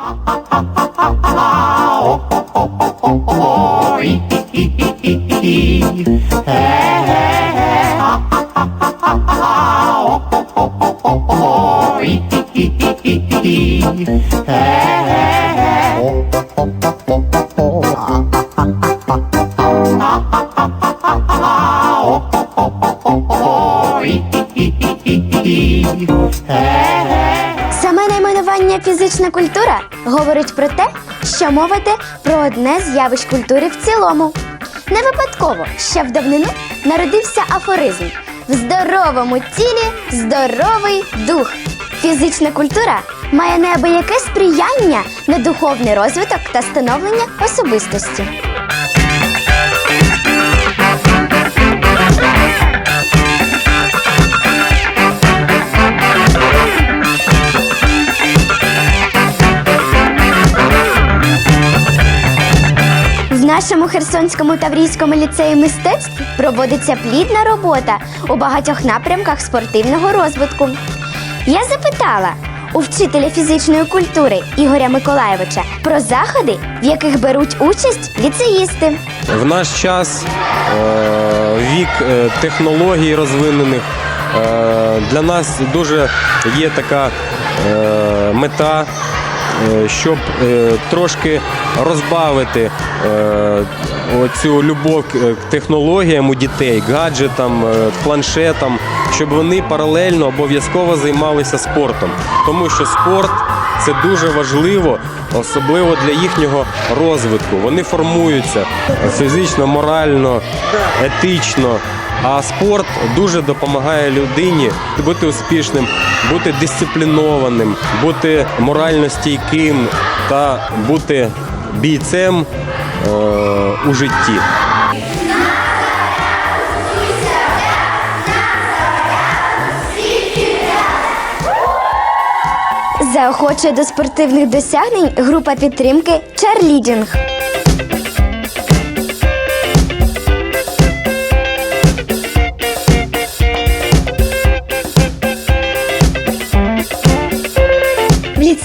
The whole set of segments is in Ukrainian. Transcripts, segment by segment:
Саме фізична культура говорить про те, що мовити про одне з явищ культури в цілому. Не випадково, ще в давнину народився афоризм в здоровому тілі здоровий дух. Фізична культура має неабияке сприяння на духовний розвиток та становлення особистості. Нашому Херсонському Таврійському ліцеї мистецтв проводиться плідна робота у багатьох напрямках спортивного розвитку. Я запитала у вчителя фізичної культури Ігоря Миколаєвича про заходи, в яких беруть участь ліцеїсти. В наш час е, вік е, технологій розвинених е, для нас дуже є така мета, щоб е, трошки розбавити е, оцю любов к технологіям у дітей, гаджетам, е, планшетам, щоб вони паралельно обов'язково займалися спортом, тому що спорт це дуже важливо, особливо для їхнього розвитку. Вони формуються фізично, морально, етично. А спорт дуже допомагає людині бути успішним, бути дисциплінованим, бути морально стійким та бути бійцем е, у житті. Заохочує до спортивних досягнень група підтримки Чарлідінг.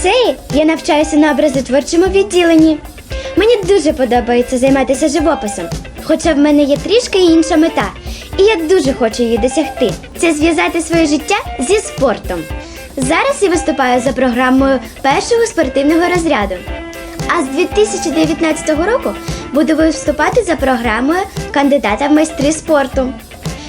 Ліцеї я навчаюся на образотворчому відділенні. Мені дуже подобається займатися живописом, хоча в мене є трішки інша мета, і я дуже хочу її досягти. Це зв'язати своє життя зі спортом. Зараз я виступаю за програмою першого спортивного розряду. А з 2019 року буду виступати за програмою кандидата в майстри спорту.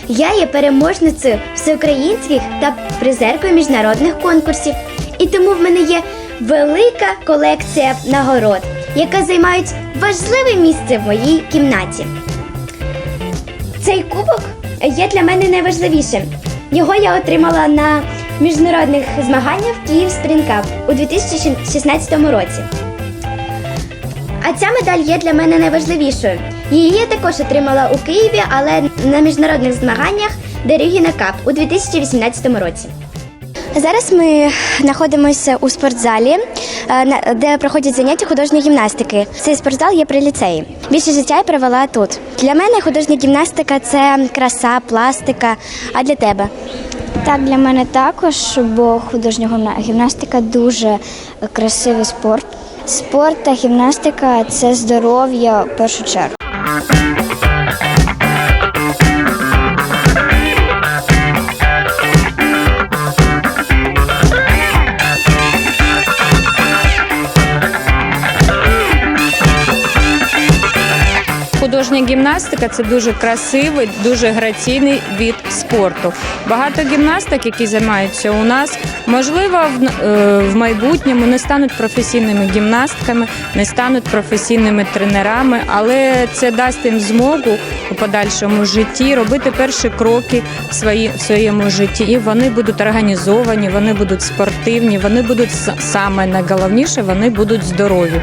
Я є переможницею всеукраїнських та призеркою міжнародних конкурсів. І тому в мене є велика колекція нагород, яка займають важливе місце в моїй кімнаті. Цей кубок є для мене найважливішим. Його я отримала на міжнародних змаганнях Київ Спрінкап у 2016 році. А ця медаль є для мене найважливішою. Її я також отримала у Києві, але на міжнародних змаганнях Дерюгіна Кап у 2018 році. Зараз ми знаходимося у спортзалі, е, де проходять заняття художньої гімнастики. Цей спортзал є при ліцеї. Більше життя я провела тут. Для мене художня гімнастика це краса, пластика. А для тебе? Так, для мене також, бо художня гімна- гімнастика дуже красивий спорт. Спорт та гімнастика це здоров'я в першу чергу. Художня гімнастика це дуже красивий, дуже граційний від спорту. Багато гімнасток, які займаються у нас, можливо, в, е, в майбутньому не стануть професійними гімнастками, не стануть професійними тренерами, але це дасть їм змогу у подальшому житті робити перші кроки в своєму житті. І вони будуть організовані, вони будуть спортивні, вони будуть саме найголовніше, вони будуть здорові.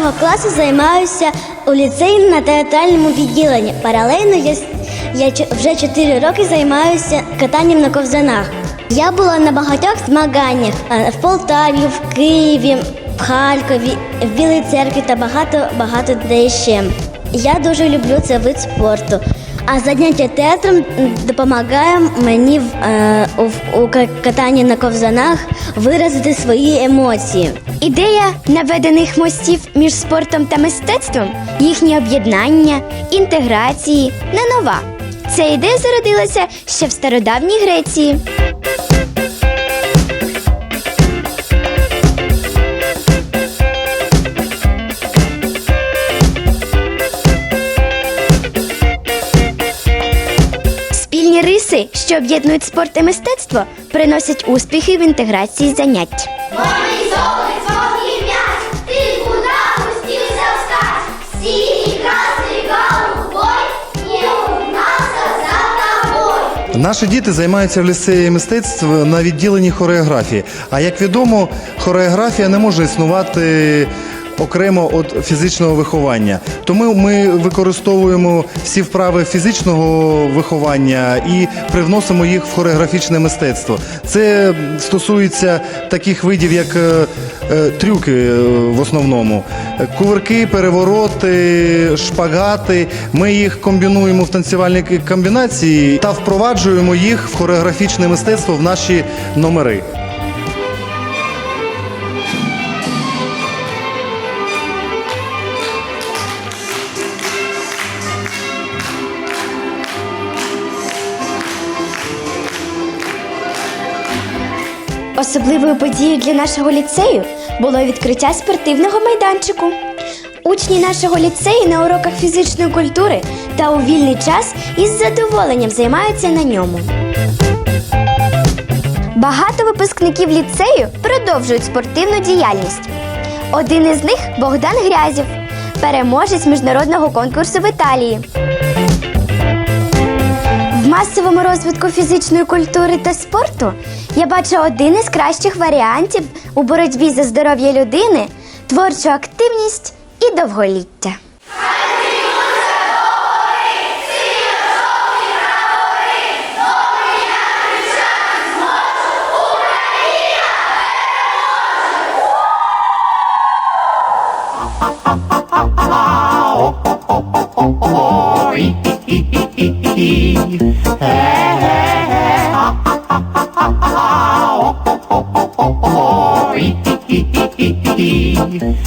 Першого класу займаюся у ліцеї на театральному відділенні. Паралельно я, Я вже 4 роки займаюся катанням на ковзанах. Я була на багатьох змаганнях в Полтаві, в Києві, в Харкові, в Білій церкві та багато багато де ще. Я дуже люблю цей вид спорту. А заняття театром допомагає мені в, е, у, у катанні на ковзанах виразити свої емоції. Ідея наведених мостів між спортом та мистецтвом, їхнє об'єднання, інтеграції не нова. Ця ідея зародилася ще в стародавній Греції. Спільні риси, що об'єднують спорт і мистецтво, приносять успіхи в інтеграції занять. Организовывать сложный мяч, ты куда пустился вскачь? Синий, красный, голубой, не угнался за тобой. Наші діти займаються в ліцеї мистецтв на відділенні хореографії. А як відомо, хореографія не може існувати окремо від фізичного виховання. Тому ми використовуємо всі вправи фізичного виховання і привносимо їх в хореографічне мистецтво. Це стосується таких видів, як е, е, трюки е, в основному. Кувырки, перевороти, шпагати. Ми їх комбінуємо в танцювальні комбінації та впроваджуємо їх в хореографічне мистецтво в наші номери. Особливою подією для нашого ліцею було відкриття спортивного майданчику. Учні нашого ліцею на уроках фізичної культури та у вільний час із задоволенням займаються на ньому. Багато випускників ліцею продовжують спортивну діяльність. Один із них Богдан Грязів, переможець міжнародного конкурсу в Італії. Масовому розвитку фізичної культури та спорту я бачу один із кращих варіантів у боротьбі за здоров'я людини, творчу активність і довголіття. Thank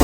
you.